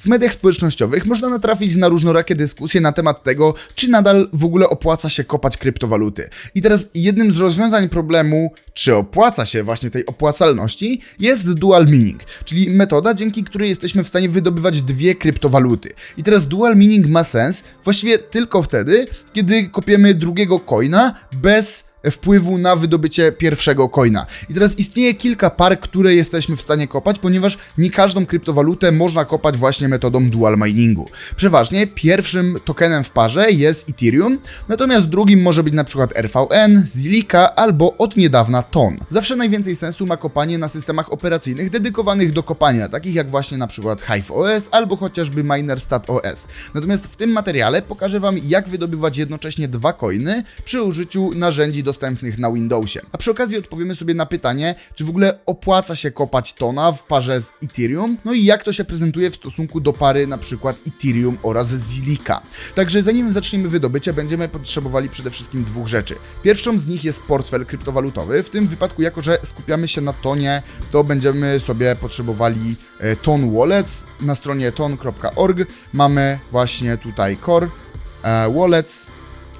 W mediach społecznościowych można natrafić na różnorakie dyskusje na temat tego, czy nadal w ogóle opłaca się kopać kryptowaluty. I teraz jednym z rozwiązań problemu, czy opłaca się właśnie tej opłacalności, jest dual mining, czyli metoda, dzięki której jesteśmy w stanie wydobywać dwie kryptowaluty. I teraz dual mining ma sens właściwie tylko wtedy, kiedy kopiemy drugiego coina bez wpływu na wydobycie pierwszego coina. I teraz istnieje kilka par, które jesteśmy w stanie kopać, ponieważ nie każdą kryptowalutę można kopać właśnie metodą dual miningu. Przeważnie pierwszym tokenem w parze jest Ethereum, natomiast drugim może być przykład RVN, Zilliqa albo od niedawna TON. Zawsze najwięcej sensu ma kopanie na systemach operacyjnych dedykowanych do kopania, takich jak właśnie przykład Hive OS albo chociażby Minerstat OS. Natomiast w tym materiale pokażę Wam jak wydobywać jednocześnie dwa coiny przy użyciu narzędzi dostępnych na Windowsie. A przy okazji odpowiemy sobie na pytanie, czy w ogóle opłaca się kopać tona w parze z Ethereum, no i jak to się prezentuje w stosunku do pary na przykład Ethereum oraz Zilliqa. Także zanim zaczniemy wydobycie, będziemy potrzebowali przede wszystkim dwóch rzeczy. Pierwszą z nich jest portfel kryptowalutowy. W tym wypadku, jako że skupiamy się na tonie, to będziemy sobie potrzebowali e, Ton Wallets. Na stronie ton.org mamy właśnie tutaj Core e, Wallets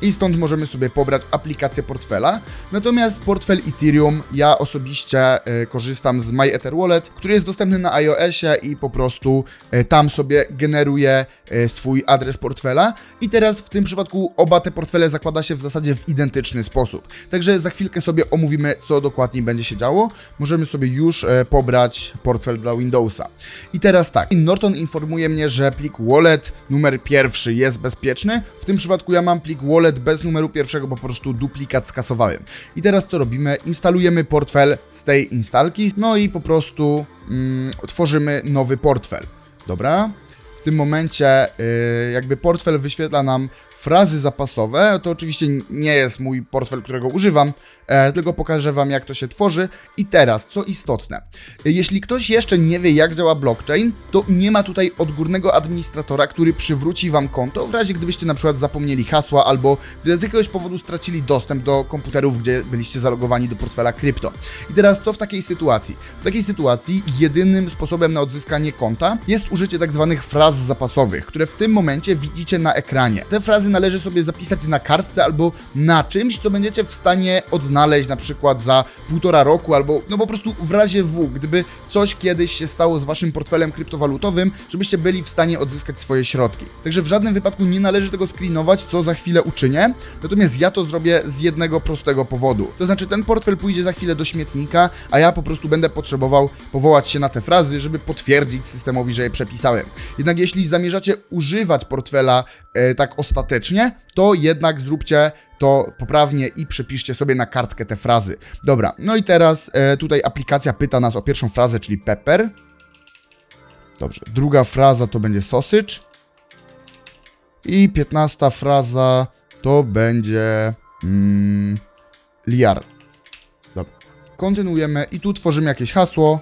i stąd możemy sobie pobrać aplikację portfela. Natomiast portfel Ethereum, ja osobiście e, korzystam z MyEtherWallet, który jest dostępny na iOSie i po prostu e, tam sobie generuje swój adres portfela. I teraz w tym przypadku oba te portfele zakłada się w zasadzie w identyczny sposób. Także za chwilkę sobie omówimy, co dokładnie będzie się działo. Możemy sobie już e, pobrać portfel dla Windowsa. I teraz tak, Norton informuje mnie, że plik wallet numer pierwszy jest bezpieczny. Tym przypadku ja mam plik wallet bez numeru pierwszego, po prostu duplikat skasowałem. I teraz co robimy? Instalujemy portfel z tej instalki, no i po prostu mm, tworzymy nowy portfel. Dobra? W tym momencie yy, jakby portfel wyświetla nam frazy zapasowe. To oczywiście nie jest mój portfel, którego używam, e, tylko pokażę Wam, jak to się tworzy. I teraz, co istotne, jeśli ktoś jeszcze nie wie, jak działa blockchain, to nie ma tutaj odgórnego administratora, który przywróci Wam konto w razie, gdybyście na przykład zapomnieli hasła albo z jakiegoś powodu stracili dostęp do komputerów, gdzie byliście zalogowani do portfela krypto. I teraz, co w takiej sytuacji? W takiej sytuacji jedynym sposobem na odzyskanie konta jest użycie tak zwanych fraz zapasowych, które w tym momencie widzicie na ekranie. Te frazy należy sobie zapisać na kartce albo na czymś, co będziecie w stanie odnaleźć na przykład za półtora roku albo no po prostu w razie W, gdyby coś kiedyś się stało z waszym portfelem kryptowalutowym, żebyście byli w stanie odzyskać swoje środki. Także w żadnym wypadku nie należy tego screenować, co za chwilę uczynię, natomiast ja to zrobię z jednego prostego powodu. To znaczy ten portfel pójdzie za chwilę do śmietnika, a ja po prostu będę potrzebował powołać się na te frazy, żeby potwierdzić systemowi, że je przepisałem. Jednak jeśli zamierzacie używać portfela e, tak ostatecznie, to jednak zróbcie to poprawnie i przepiszcie sobie na kartkę te frazy. Dobra, no i teraz e, tutaj aplikacja pyta nas o pierwszą frazę, czyli pepper. Dobrze, druga fraza to będzie sausage. I piętnasta fraza to będzie mm, liar. Dobra. Kontynuujemy i tu tworzymy jakieś hasło.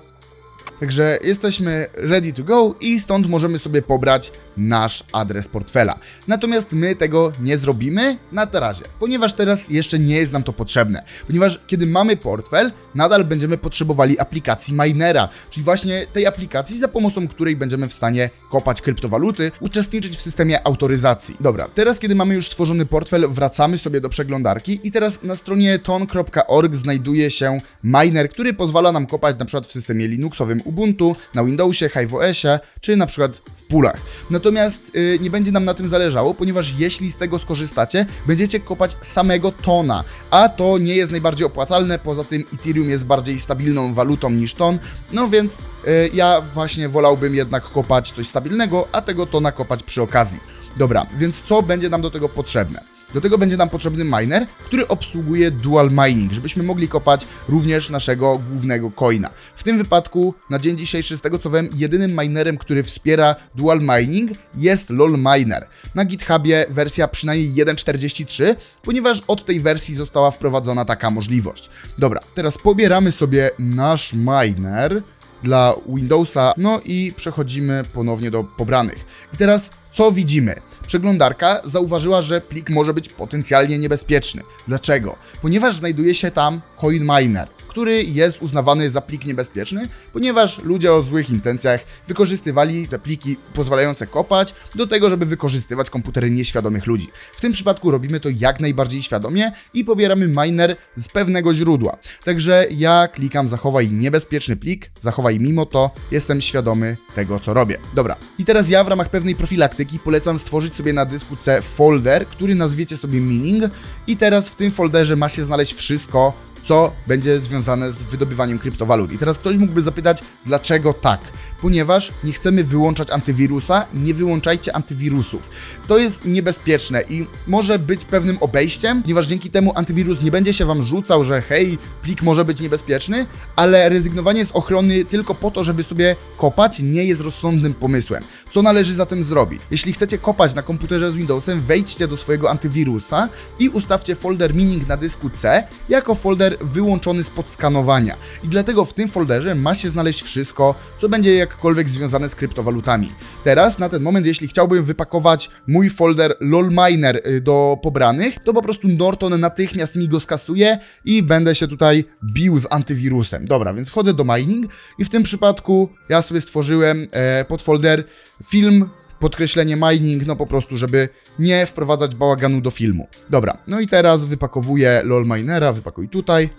Także jesteśmy ready to go i stąd możemy sobie pobrać nasz adres portfela. Natomiast my tego nie zrobimy na razie, ponieważ teraz jeszcze nie jest nam to potrzebne. Ponieważ kiedy mamy portfel, nadal będziemy potrzebowali aplikacji minera, czyli właśnie tej aplikacji, za pomocą której będziemy w stanie kopać kryptowaluty, uczestniczyć w systemie autoryzacji. Dobra, teraz kiedy mamy już stworzony portfel, wracamy sobie do przeglądarki i teraz na stronie ton.org znajduje się miner, który pozwala nam kopać na przykład w systemie Linuxowym Ubuntu, na Windowsie, HiveOSie, czy na przykład w pulach. Natomiast yy, nie będzie nam na tym zależało, ponieważ jeśli z tego skorzystacie, będziecie kopać samego tona, a to nie jest najbardziej opłacalne, poza tym Ethereum jest bardziej stabilną walutą niż ton, no więc yy, ja właśnie wolałbym jednak kopać coś stabilnego, a tego tona kopać przy okazji. Dobra, więc co będzie nam do tego potrzebne? Do tego będzie nam potrzebny miner, który obsługuje dual mining, żebyśmy mogli kopać również naszego głównego coina. W tym wypadku, na dzień dzisiejszy, z tego co wiem, jedynym minerem, który wspiera dual mining jest LOL Miner. Na GitHubie wersja przynajmniej 1.43, ponieważ od tej wersji została wprowadzona taka możliwość. Dobra, teraz pobieramy sobie nasz miner dla Windowsa, no i przechodzimy ponownie do pobranych. I teraz co widzimy? Przeglądarka zauważyła, że plik może być potencjalnie niebezpieczny. Dlaczego? Ponieważ znajduje się tam CoinMiner, który jest uznawany za plik niebezpieczny, ponieważ ludzie o złych intencjach wykorzystywali te pliki pozwalające kopać do tego, żeby wykorzystywać komputery nieświadomych ludzi. W tym przypadku robimy to jak najbardziej świadomie i pobieramy miner z pewnego źródła. Także ja klikam zachowaj niebezpieczny plik, zachowaj mimo to, jestem świadomy tego, co robię. Dobra, i teraz ja w ramach pewnej profilaktyki polecam stworzyć sobie na dysku C folder, który nazwiecie sobie mining i teraz w tym folderze ma się znaleźć wszystko, co będzie związane z wydobywaniem kryptowalut. I teraz ktoś mógłby zapytać, dlaczego tak? Ponieważ nie chcemy wyłączać antywirusa, nie wyłączajcie antywirusów. To jest niebezpieczne i może być pewnym obejściem, ponieważ dzięki temu antywirus nie będzie się wam rzucał, że hej, plik może być niebezpieczny, ale rezygnowanie z ochrony tylko po to, żeby sobie kopać, nie jest rozsądnym pomysłem. Co należy zatem zrobić? Jeśli chcecie kopać na komputerze z Windowsem, wejdźcie do swojego antywirusa i ustawcie folder mining na dysku C jako folder wyłączony spod skanowania. I dlatego w tym folderze ma się znaleźć wszystko, co będzie jakkolwiek związane z kryptowalutami. Teraz, na ten moment, jeśli chciałbym wypakować mój folder lolminer y, do pobranych, to po prostu Norton natychmiast mi go skasuje i będę się tutaj bił z antywirusem. Dobra, więc wchodzę do mining i w tym przypadku ja sobie stworzyłem e, podfolder film podkreślenie mining, no po prostu, żeby nie wprowadzać bałaganu do filmu. Dobra, no i teraz wypakowuję LOL minera, wypakuj tutaj.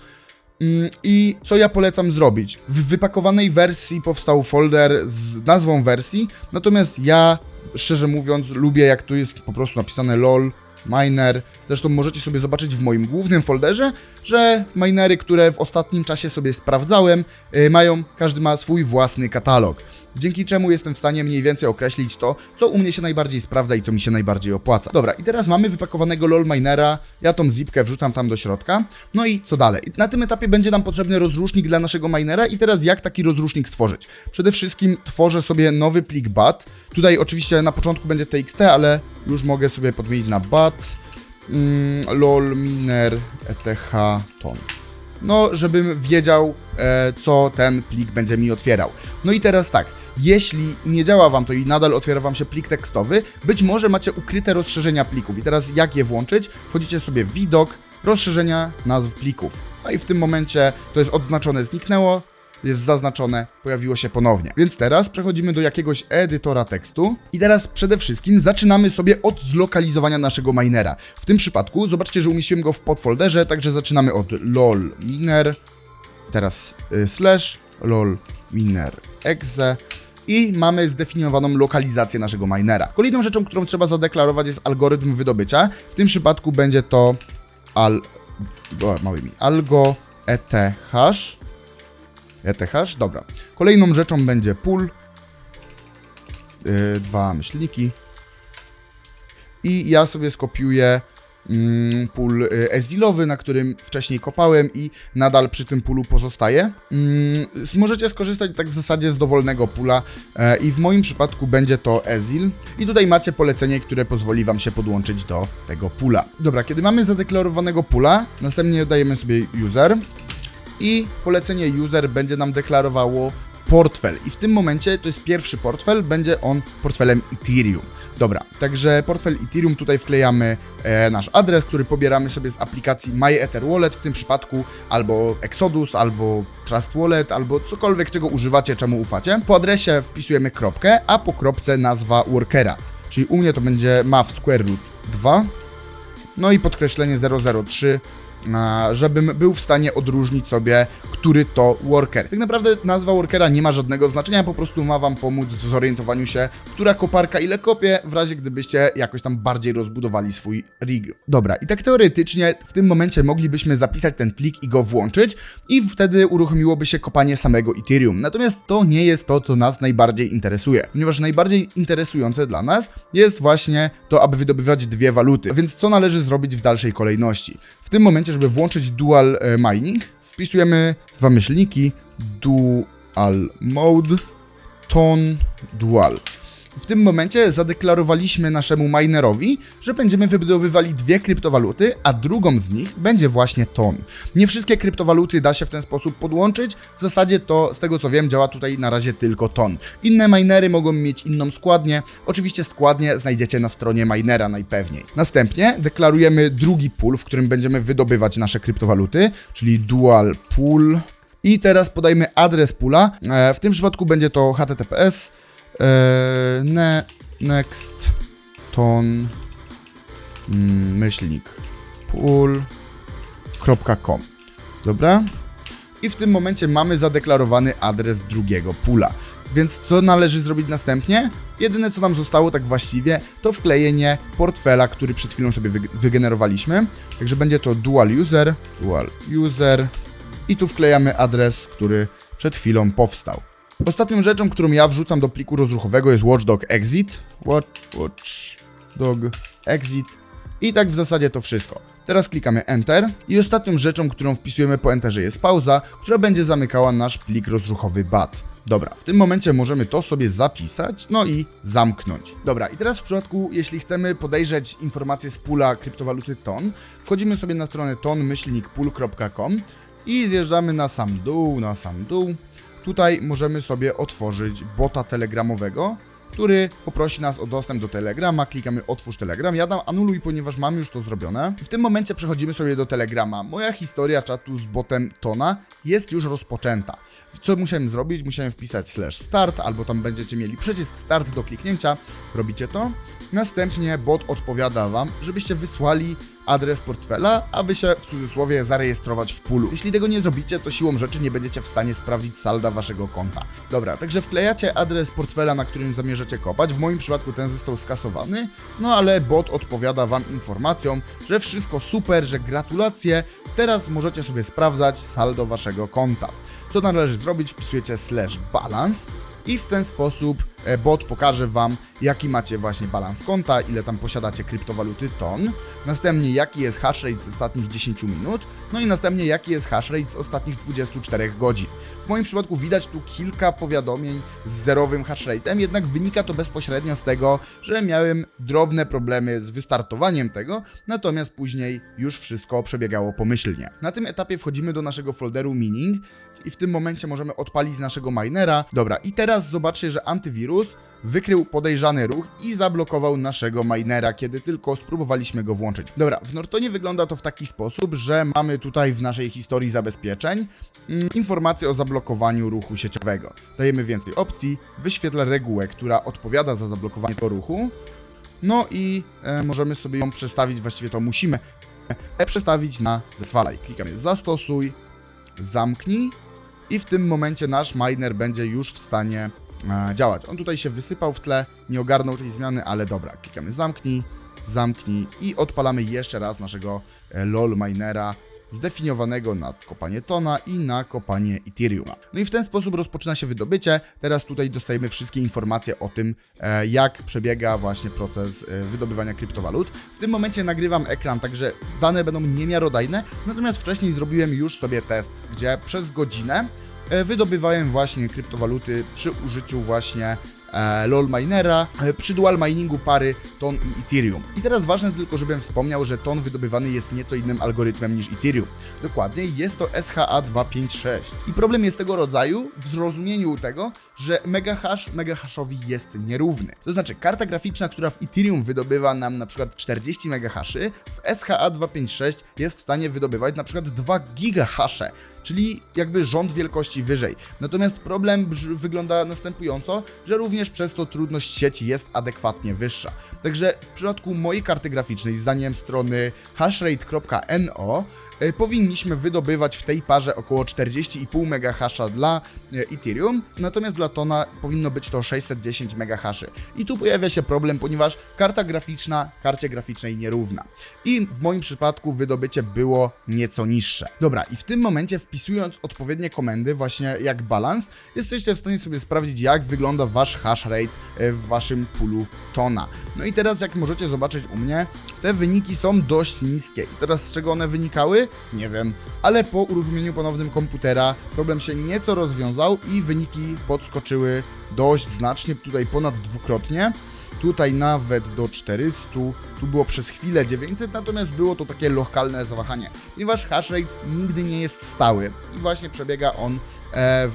Mm, I co ja polecam zrobić? W wypakowanej wersji powstał folder z nazwą wersji, natomiast ja, szczerze mówiąc, lubię jak tu jest po prostu napisane LOL miner. Zresztą możecie sobie zobaczyć w moim głównym folderze, że minery, które w ostatnim czasie sobie sprawdzałem, y, mają, każdy ma swój własny katalog. Dzięki czemu jestem w stanie mniej więcej określić to, co u mnie się najbardziej sprawdza i co mi się najbardziej opłaca. Dobra, i teraz mamy wypakowanego LOL minera, ja tą zipkę wrzucam tam do środka. No i co dalej? Na tym etapie będzie nam potrzebny rozrusznik dla naszego minera i teraz jak taki rozrusznik stworzyć? Przede wszystkim tworzę sobie nowy plik bat. Tutaj oczywiście na początku będzie txt, ale już mogę sobie podmienić na bat. Mm, lol miner eth ton no, żebym wiedział, e, co ten plik będzie mi otwierał. No i teraz tak, jeśli nie działa Wam to i nadal otwiera Wam się plik tekstowy, być może macie ukryte rozszerzenia plików. I teraz jak je włączyć? Wchodzicie sobie w widok, rozszerzenia nazw plików. No i w tym momencie to jest odznaczone, zniknęło, jest zaznaczone, pojawiło się ponownie. Więc teraz przechodzimy do jakiegoś edytora tekstu i teraz przede wszystkim zaczynamy sobie od zlokalizowania naszego minera. W tym przypadku zobaczcie, że umieściłem go w podfolderze, także zaczynamy od lol miner, teraz y, slash lol miner exe i mamy zdefiniowaną lokalizację naszego minera. Kolejną rzeczą, którą trzeba zadeklarować jest algorytm wydobycia. W tym przypadku będzie to al... o, małymi algo eth ETH, dobra. Kolejną rzeczą będzie pool, yy, dwa myślniki i ja sobie skopiuję mm, pool y, ezilowy, na którym wcześniej kopałem i nadal przy tym pulu pozostaje. Mm, możecie skorzystać tak w zasadzie z dowolnego pula e, i w moim przypadku będzie to ezil i tutaj macie polecenie, które pozwoli Wam się podłączyć do tego pula. Dobra, kiedy mamy zadeklarowanego pula, następnie dajemy sobie user i polecenie user będzie nam deklarowało portfel. I w tym momencie to jest pierwszy portfel, będzie on portfelem Ethereum. Dobra, także portfel Ethereum tutaj wklejamy e, nasz adres, który pobieramy sobie z aplikacji MyEtherWallet w tym przypadku, albo Exodus, albo Trust Wallet, albo cokolwiek, czego używacie, czemu ufacie. Po adresie wpisujemy kropkę, a po kropce nazwa workera. Czyli u mnie to będzie math square root 2, no i podkreślenie 003 żebym był w stanie odróżnić sobie, który to worker. Tak naprawdę nazwa workera nie ma żadnego znaczenia, po prostu ma wam pomóc w zorientowaniu się, która koparka ile kopie, w razie gdybyście jakoś tam bardziej rozbudowali swój rig. Dobra, i tak teoretycznie w tym momencie moglibyśmy zapisać ten plik i go włączyć i wtedy uruchomiłoby się kopanie samego Ethereum. Natomiast to nie jest to, co nas najbardziej interesuje, ponieważ najbardziej interesujące dla nas jest właśnie to, aby wydobywać dwie waluty. Więc co należy zrobić w dalszej kolejności? W tym momencie, żeby włączyć dual e, mining, wpisujemy dwa myślniki dual mode ton dual. W tym momencie zadeklarowaliśmy naszemu minerowi, że będziemy wydobywali dwie kryptowaluty, a drugą z nich będzie właśnie ton. Nie wszystkie kryptowaluty da się w ten sposób podłączyć, w zasadzie to z tego co wiem działa tutaj na razie tylko ton. Inne minery mogą mieć inną składnię, oczywiście składnię znajdziecie na stronie minera najpewniej. Następnie deklarujemy drugi pool, w którym będziemy wydobywać nasze kryptowaluty, czyli dual pool. I teraz podajmy adres pula. E, w tym przypadku będzie to https ne, next ton mm, myślnik pool.com. Dobra? I w tym momencie mamy zadeklarowany adres drugiego pula. Więc co należy zrobić następnie? Jedyne co nam zostało tak właściwie to wklejenie portfela, który przed chwilą sobie wyg- wygenerowaliśmy. Także będzie to dual user, dual user i tu wklejamy adres, który przed chwilą powstał. Ostatnią rzeczą, którą ja wrzucam do pliku rozruchowego jest watchdog exit. Watch, watchdog exit. I tak w zasadzie to wszystko. Teraz klikamy Enter i ostatnią rzeczą, którą wpisujemy po Enterze jest pauza, która będzie zamykała nasz plik rozruchowy BAT. Dobra, w tym momencie możemy to sobie zapisać, no i zamknąć. Dobra, i teraz w przypadku, jeśli chcemy podejrzeć informacje z pula kryptowaluty TON, wchodzimy sobie na stronę ton-pool.com i zjeżdżamy na sam dół, na sam dół. Tutaj możemy sobie otworzyć bota telegramowego, który poprosi nas o dostęp do Telegrama, klikamy otwórz Telegram, ja dam anuluj, ponieważ mam już to zrobione. W tym momencie przechodzimy sobie do Telegrama. Moja historia czatu z botem Tona jest już rozpoczęta. Co musiałem zrobić? Musiałem wpisać slash start, albo tam będziecie mieli przycisk start do kliknięcia. Robicie to. Następnie bot odpowiada Wam, żebyście wysłali adres portfela, aby się w cudzysłowie zarejestrować w pulu. Jeśli tego nie zrobicie, to siłą rzeczy nie będziecie w stanie sprawdzić salda waszego konta. Dobra, także wklejacie adres portfela, na którym zamierzacie kopać. W moim przypadku ten został skasowany, no ale bot odpowiada wam informacją, że wszystko super, że gratulacje, teraz możecie sobie sprawdzać saldo waszego konta. Co należy zrobić? Wpisujecie slash balance i w ten sposób e, bot pokaże Wam, jaki macie właśnie balans konta, ile tam posiadacie kryptowaluty ton, następnie jaki jest hash rate z ostatnich 10 minut, no i następnie jaki jest hash rate z ostatnich 24 godzin. W moim przypadku widać tu kilka powiadomień z zerowym hash rate'em, jednak wynika to bezpośrednio z tego, że miałem drobne problemy z wystartowaniem tego, natomiast później już wszystko przebiegało pomyślnie. Na tym etapie wchodzimy do naszego folderu mining i w tym momencie możemy odpalić naszego minera. Dobra, i teraz zobaczcie, że antywirus wykrył podejrzany ruch i zablokował naszego minera, kiedy tylko spróbowaliśmy go włączyć. Dobra, w Nortonie wygląda to w taki sposób, że mamy tutaj w naszej historii zabezpieczeń mm, informację o zablokowaniu ruchu sieciowego. Dajemy więcej opcji, wyświetla regułę, która odpowiada za zablokowanie tego ruchu. No i e, możemy sobie ją przestawić, właściwie to musimy e, przestawić na zeswalaj. Klikamy zastosuj, zamknij i w tym momencie nasz miner będzie już w stanie e, działać. On tutaj się wysypał w tle, nie ogarnął tej zmiany, ale dobra, klikamy zamknij, zamknij i odpalamy jeszcze raz naszego e, LOL minera zdefiniowanego na kopanie tona i na kopanie Ethereuma. No i w ten sposób rozpoczyna się wydobycie. Teraz tutaj dostajemy wszystkie informacje o tym, e, jak przebiega właśnie proces e, wydobywania kryptowalut. W tym momencie nagrywam ekran, także dane będą niemiarodajne, natomiast wcześniej zrobiłem już sobie test, gdzie przez godzinę e, wydobywałem właśnie kryptowaluty przy użyciu właśnie LOL minera e, przy dual miningu pary TON i Ethereum. I teraz ważne tylko, żebym wspomniał, że TON wydobywany jest nieco innym algorytmem niż Ethereum. Dokładnie jest to SHA-256. I problem jest tego rodzaju w zrozumieniu tego, że megahash megahashowi jest nierówny. To znaczy karta graficzna, która w Ethereum wydobywa nam na przykład 40 megahaszy, w SHA-256 jest w stanie wydobywać na przykład 2 gigahasze czyli jakby rząd wielkości wyżej. Natomiast problem wygląda następująco, że również przez to trudność sieci jest adekwatnie wyższa. Także w przypadku mojej karty graficznej, zdaniem strony hashrate.no, e, powinniśmy wydobywać w tej parze około 40,5 MHz dla e, Ethereum, natomiast dla Tona powinno być to 610 MHz. I tu pojawia się problem, ponieważ karta graficzna karcie graficznej nierówna. I w moim przypadku wydobycie było nieco niższe. Dobra, i w tym momencie wpisując odpowiednie komendy, właśnie jak balans, jesteście w stanie sobie sprawdzić, jak wygląda wasz hash rate e, w waszym pulu Tona. No i teraz, jak możecie zobaczyć u mnie, te wyniki są dość niskie. I teraz z czego one wynikały? Nie wiem. Ale po uruchomieniu ponownym komputera problem się nieco rozwiązał i wyniki podskoczyły dość znacznie, tutaj ponad dwukrotnie. Tutaj nawet do 400, tu było przez chwilę 900, natomiast było to takie lokalne zawahanie, ponieważ hash rate nigdy nie jest stały i właśnie przebiega on e,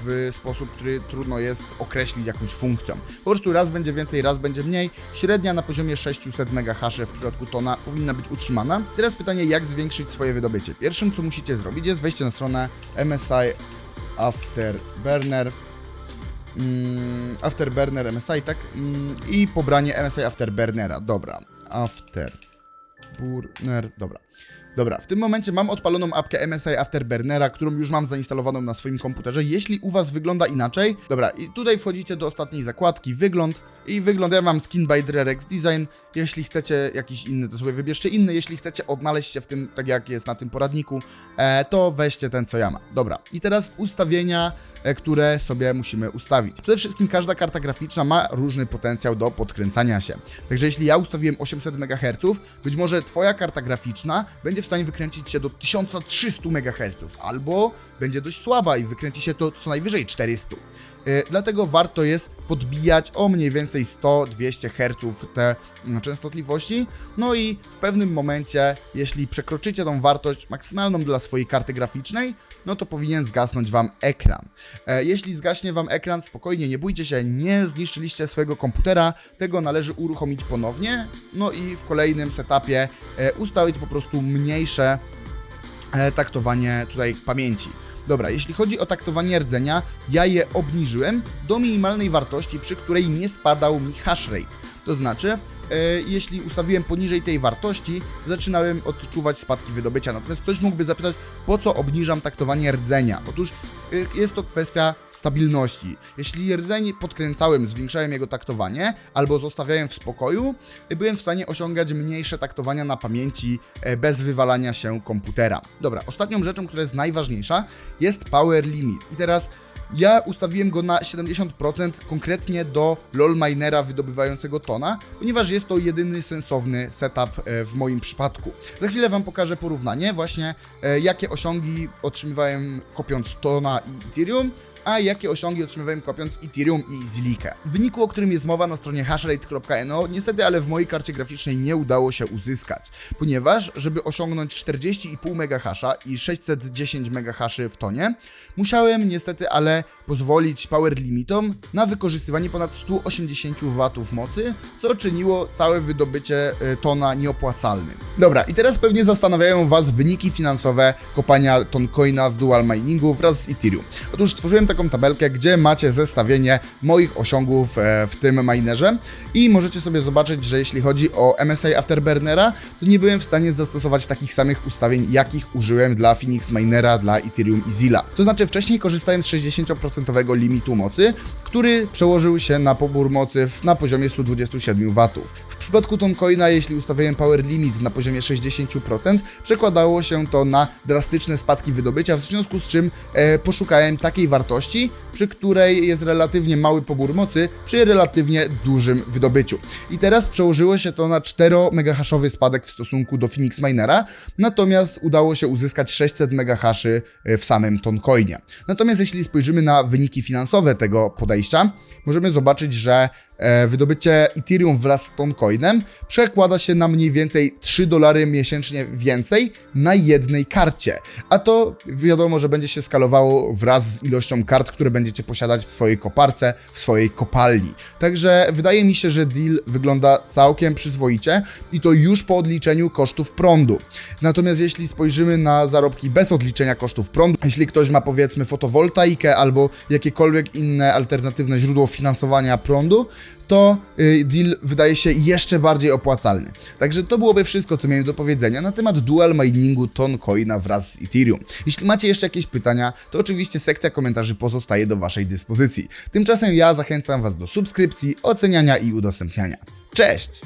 w sposób, który trudno jest określić jakąś funkcją. Po prostu raz będzie więcej, raz będzie mniej. Średnia na poziomie 600 MHz w przypadku tona powinna być utrzymana. Teraz pytanie, jak zwiększyć swoje wydobycie. Pierwszym, co musicie zrobić, jest wejście na stronę MSI Afterburner Afterburner MSI, tak? Mm, I pobranie MSI Afterburnera. Dobra. Afterburner. Dobra. Dobra, w tym momencie mam odpaloną apkę MSI Afterburnera, którą już mam zainstalowaną na swoim komputerze. Jeśli u Was wygląda inaczej, dobra, i tutaj wchodzicie do ostatniej zakładki, wygląd i wygląd, ja mam skin by Drerex Design. Jeśli chcecie jakiś inny, to sobie wybierzcie inny. Jeśli chcecie odnaleźć się w tym, tak jak jest na tym poradniku, e, to weźcie ten, co ja mam. Dobra, i teraz ustawienia, które sobie musimy ustawić. Przede wszystkim każda karta graficzna ma różny potencjał do podkręcania się. Także jeśli ja ustawiłem 800 MHz, być może Twoja karta graficzna będzie w stanie wykręcić się do 1300 MHz, albo będzie dość słaba i wykręci się to co najwyżej 400. E, Dlatego warto jest podbijać o mniej więcej 100-200 Hz te mm, częstotliwości. No i w pewnym momencie, jeśli przekroczycie tą wartość maksymalną dla swojej karty graficznej, no to powinien zgasnąć Wam ekran. E, Jeśli zgaśnie Wam ekran, spokojnie, nie bójcie się, nie zniszczyliście swojego komputera, tego należy uruchomić ponownie. No i w kolejnym setupie e, ustawić po prostu mniejsze e, taktowanie tutaj pamięci. Dobra, jeśli chodzi o taktowanie rdzenia, ja je obniżyłem do minimalnej wartości, przy której nie spadał mi hash rate. To znaczy, jeśli ustawiłem poniżej tej wartości, zaczynałem odczuwać spadki wydobycia. Natomiast ktoś mógłby zapytać, po co obniżam taktowanie rdzenia? Otóż e, jest to kwestia stabilności. Jeśli rdzeń podkręcałem, zwiększałem jego taktowanie, albo zostawiałem w spokoju, e, byłem w stanie osiągać mniejsze taktowania na pamięci e, bez wywalania się komputera. Dobra, ostatnią rzeczą, która jest najważniejsza, jest power limit. I teraz ja ustawiłem go na 70% konkretnie do LOL minera wydobywającego tona, ponieważ jest to jedyny sensowny setup e, w moim przypadku. Za chwilę Wam pokażę porównanie właśnie, e, jakie osiągi otrzymywałem kopiąc tona i Ethereum, a jakie osiągi otrzymywałem kopiąc Ethereum i Zilikę. W wyniku, o którym jest mowa na stronie hashrate.no, niestety, ale w mojej karcie graficznej nie udało się uzyskać, ponieważ, żeby osiągnąć 40,5 MHz i 610 MHz w tonie, musiałem niestety, ale pozwolić power limitom na wykorzystywanie ponad 180 W mocy, co czyniło całe wydobycie y, tona nieopłacalnym. Dobra, i teraz pewnie zastanawiają Was wyniki finansowe kopania toncoina w dual miningu wraz z Ethereum. Otóż stworzyłem taką tabelkę, gdzie macie zestawienie moich osiągów e, w tym minerze i możecie sobie zobaczyć, że jeśli chodzi o MSI Afterburnera, to nie byłem w stanie zastosować takich samych ustawień, jakich użyłem dla Phoenix Minera, dla Ethereum i Zilla. To znaczy wcześniej korzystałem z 60% limitu mocy, który przełożył się na pobór mocy na poziomie 127 W. W przypadku Toncoina, jeśli ustawiałem power limit na poziomie 60%, przekładało się to na drastyczne spadki wydobycia, w związku z czym e, poszukałem takiej wartości, przy której jest relatywnie mały pobór mocy, przy relatywnie dużym wydobyciu. I teraz przełożyło się to na 4 MHz spadek w stosunku do Phoenix Minera, natomiast udało się uzyskać 600 MHz w samym Toncoinie. Natomiast jeśli spojrzymy na wyniki finansowe tego podejścia, możemy zobaczyć, że e, wydobycie Ethereum wraz z Toncoinem przekłada się na mniej więcej 3 dolary miesięcznie więcej na jednej karcie. A to wiadomo, że będzie się skalowało wraz z ilością kart, które będziecie posiadać w swojej koparce, w swojej kopalni. Także wydaje mi się, że deal wygląda całkiem przyzwoicie i to już po odliczeniu kosztów prądu. Natomiast jeśli spojrzymy na zarobki bez odliczenia kosztów prądu, jeśli ktoś ma powiedzmy fotowoltaikę albo jakiekolwiek inne alternatywne źródło finansowania prądu, to y, deal wydaje się jeszcze bardziej opłacalny. Także to byłoby wszystko, co miałem do powiedzenia na temat dual miningu Toncoina wraz z Ethereum. Jeśli macie jeszcze jakieś pytania, to oczywiście sekcja komentarzy pozostaje do Waszej dyspozycji. Tymczasem ja zachęcam Was do subskrypcji, oceniania i udostępniania. Cześć!